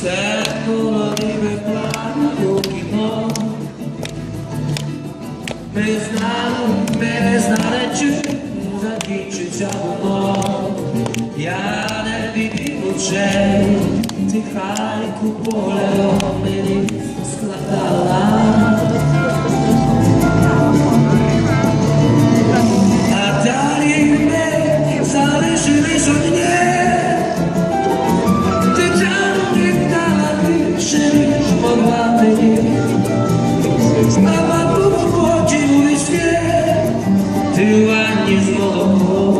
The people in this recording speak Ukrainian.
Все колодиве плану кіно. Ми знали, ми не знали, чи закінчиться воно. Я не відів очей, тихайку полем, ми А воду в ходе в леске, ты ванни с молоком.